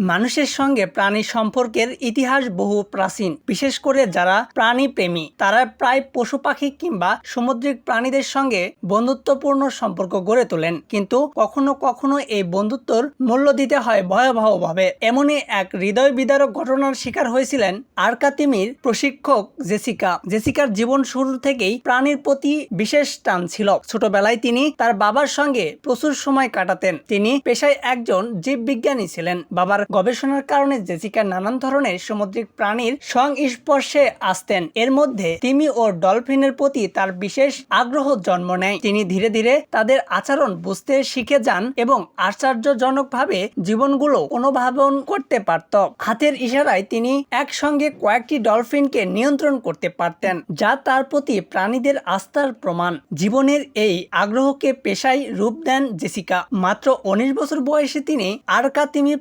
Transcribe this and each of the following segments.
মানুষের সঙ্গে প্রাণী সম্পর্কের ইতিহাস বহু প্রাচীন। বিশেষ করে যারা প্রাণী প্রেমী, তারা প্রায় পশু পাখি কিংবা সামুদ্রিক প্রাণীদের সঙ্গে বন্ধুত্বপূর্ণ সম্পর্ক গড়ে তোলেন। কিন্তু কখনো কখনো এই বন্ধুত্বর মূল্য দিতে হয় ভয়াবহভাবে। এমনই এক হৃদয় বিদারক ঘটনার শিকার হয়েছিলেন আরকাতিমির প্রশিক্ষক জেসিকা। জেসিকার জীবন শুরু থেকেই প্রাণীর প্রতি বিশেষ টান ছিল। ছোটবেলায় তিনি তার বাবার সঙ্গে প্রচুর সময় কাটাতেন। তিনি পেশায় একজন জীববিজ্ঞানী ছিলেন। বাবার গবেষণার কারণে জেসিকা নানান ধরনের সামুদ্রিক প্রাণীর সংস্পর্শে আসতেন। এর মধ্যে তিমি ও ডলফিনের প্রতি তার বিশেষ আগ্রহ জন্ম নেয়। তিনি ধীরে ধীরে তাদের আচরণ বুঝতে শিখে যান এবং আশ্চর্যজনকভাবে জীবনগুলো অনুধাবন করতে পারত। হাতের ইশারায় তিনি একসঙ্গে কয়েকটি ডলফিনকে নিয়ন্ত্রণ করতে পারতেন, যা তার প্রতি প্রাণীদের আস্থার প্রমাণ। জীবনের এই আগ্রহকে পেশায় রূপ দেন জেসিকা। মাত্র উনিশ বছর বয়সে তিনি আরকা তিমির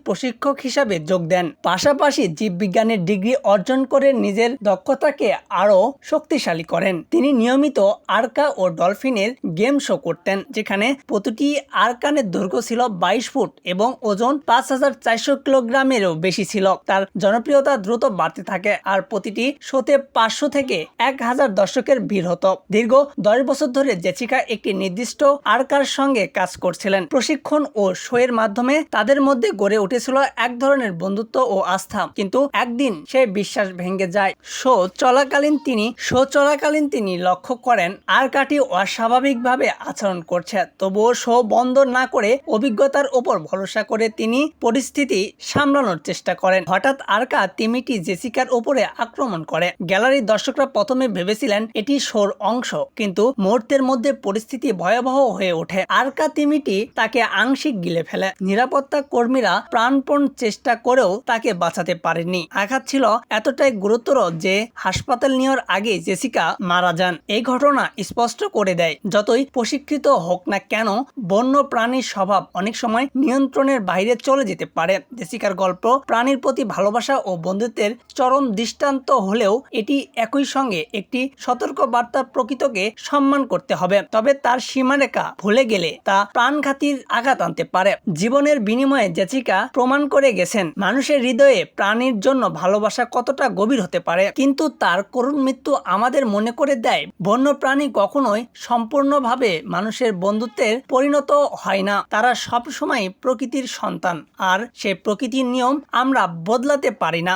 প্রশিক্ষক হিসাবে যোগ দেন। পাশাপাশি জীববিজ্ঞানের ডিগ্রি অর্জন করে নিজের দক্ষতাকে আরও শক্তিশালী করেন। তিনি নিয়মিত আরকা ও ডলফিনের গেম শো করতেন, যেখানে প্রতিটি আরকানের দৈর্ঘ্য ছিল বাইশ ফুট এবং ওজন পাঁচ হাজার চারশো কিলোগ্রামেরও বেশি ছিল। তার জনপ্রিয়তা দ্রুত বাড়তে থাকে আর প্রতিটি শোতে পাঁচশো থেকে এক হাজার দর্শকের ভিড় হতো। দীর্ঘ দশ বছর ধরে জেসিকা একটি নির্দিষ্ট আরকার সঙ্গে কাজ করছিলেন। প্রশিক্ষণ ও শোয়ের মাধ্যমে তাদের মধ্যে গড়ে উঠেছিল এক ধরনের বন্ধুত্ব ও আস্থা। কিন্তু একদিন সে বিশ্বাস ভেঙে যায়। শো চলাকালীন তিনি শো চলাকালীন তিনি লক্ষ্য করেন আরকাটি অস্বাভাবিকভাবে আচরণ করছে। তবুও শো বন্ধ না করে অভিজ্ঞতার উপর ভরসা করে তিনি পরিস্থিতি সামলানোর চেষ্টা করেন। হঠাৎ আরকা তিমিটি জেসিকার উপরে আক্রমণ করে। গ্যালারির দর্শকরা প্রথমে ভেবেছিলেন এটি শোর অংশ, কিন্তু মুহূর্তের মধ্যে পরিস্থিতি ভয়াবহ হয়ে ওঠে। আরকা তিমিটি তাকে আংশিক গিলে ফেলে। নিরাপত্তা কর্মীরা প্রাণপণ চেষ্টা করেও তাকে বাঁচাতে পারেননি। আঘাত ছিল এতটাই গুরুতর যে হাসপাতাল নেওয়ার আগে জেসিকা মারা যান। এই ঘটনা স্পষ্ট করে দেয়, যতই প্রশিক্ষিত হোক না কেন, বন্য প্রাণীর স্বভাব অনেক সময় নিয়ন্ত্রণের বাইরে চলে যেতে পারে। জেসিকার গল্প, প্রাণীর প্রতি ভালোবাসা ও বন্ধুত্বের চরম দৃষ্টান্ত হলেও এটি একই সঙ্গে একটি সতর্ক বার্তা প্রকৃতকে সম্মান করতে হবে। তবে তার সীমারেখা ভুলে গেলে তা প্রাণঘাতীর আঘাত আনতে পারে। জীবনের বিনিময়ে জেসিকা প্রমাণ করে গেছেন। মানুষের হৃদয়ে প্রাণীর জন্য ভালোবাসা কতটা গভীর হতে পারে? কিন্তু তার করুণ মৃত্যু আমাদের মনে করে দেয়, বন্য প্রাণী কখনোই সম্পূর্ণভাবে মানুষের বন্ধুত্বের পরিণত হয় না। তারা সবসময় প্রকৃতির সন্তান, আর সে প্রকৃতির নিয়ম আমরা বদলাতে পারি না।